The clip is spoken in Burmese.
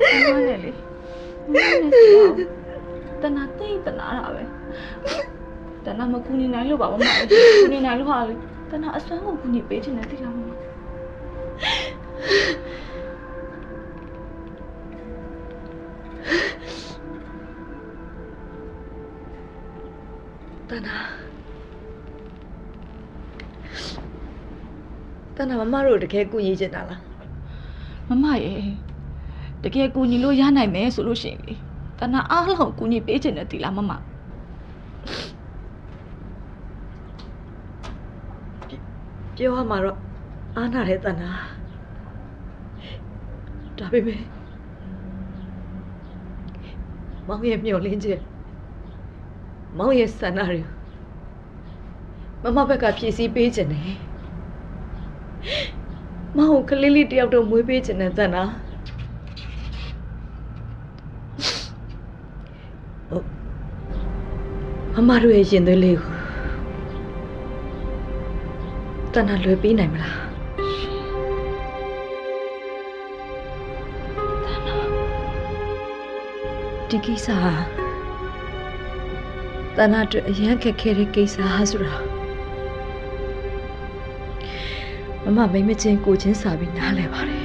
မနဲ့လေမနဲ့ဆိုတော့တနာတိတ်တနာတာပဲတနာမကူညီနိုင်လို့ပါမမလေးကူညီနိုင်လို့ပါလေတနာအစွမ်းကိုကူညီပေးချင်တယ်သိလားမမတနာတနာမမတို့တကယ်ကူညီချင်တာလားမမရေ တကယ်ကူညီလို့ရနိုင်မယ်ဆိုလို့ရှိရင်လေတနာအားလုံးကူညီပေးချင်တယ်သိလားမမပြောရမှာတော့အားနာတယ်တနာဒါပေမဲ့မောင်ရဲ့မျောလင်းချက်မောင်ရဲ့ဆန္ဒတွေမမဘက်ကဖြည့်ဆည်းပေးချင်တယ်မောင်ကိုကလေးလေးတယောက်တော့မွေးပေးချင်တယ်တနာဟုတ် မမတို့ရဲ့ရင်သွေးလေးကိုတနာလွယ်ပေးနိုင်မလားဒီကိစ္စဟာတဏှာအတွက်အရန်ခက်ခဲတဲ့ကိစ္စဟာဆိုတာမမမိမချင်းကိုချင်းစာပြီးနားလဲပါတယ်